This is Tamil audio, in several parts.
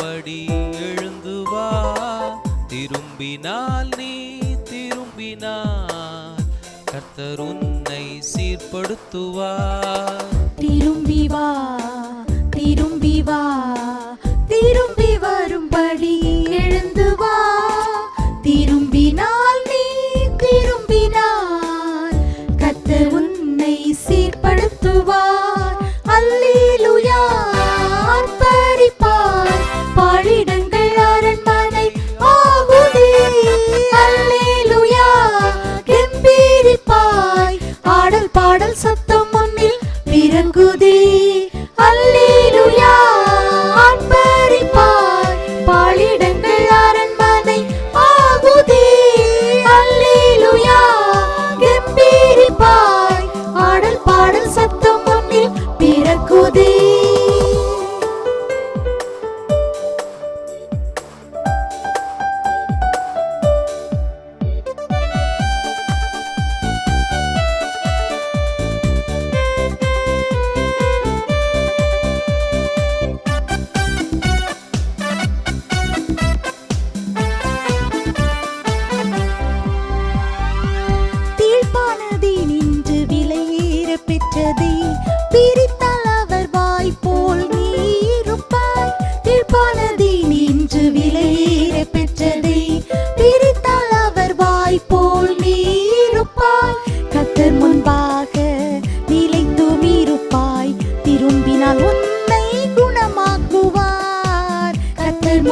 படி எழுந்து வா. திரும்பினால் நீ திரும்பினால் கர்த்தர் உன்னை சீர்படுத்துவார். அழகதி பிரித்தால் அவர் வாய் அவர் வாய் போல் நீருப்பாய் கத்தர் முன்பாக நிலைத்தும் இருப்பாய். உன்னை குணமாக்குவார். கத்தர்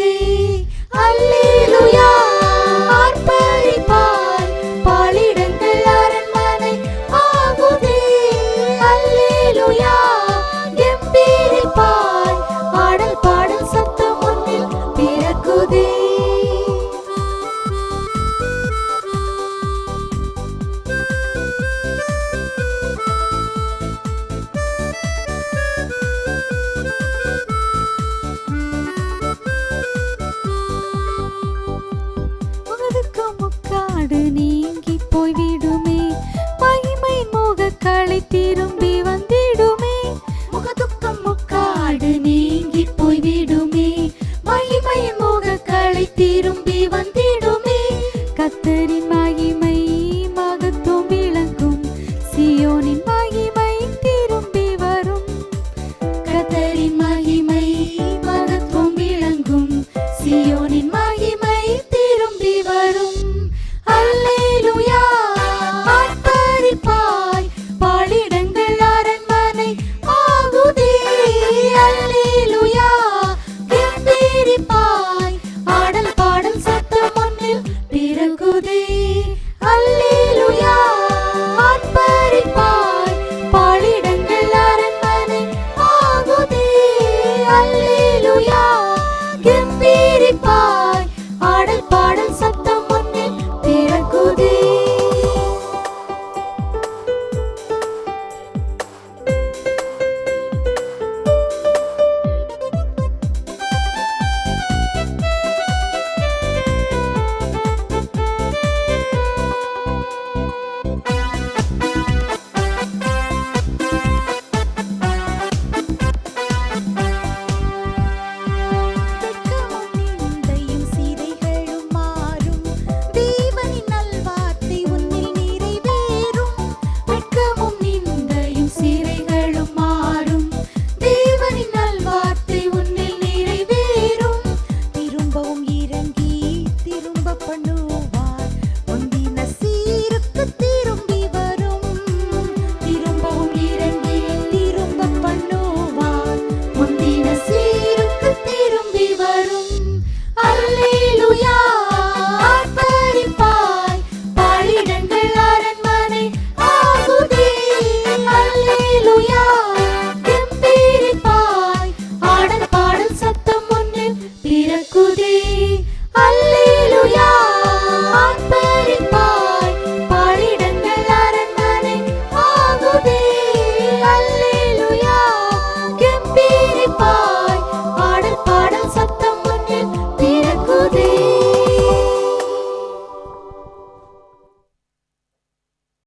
day. மகிமை திரும்பி வரும். அல்லே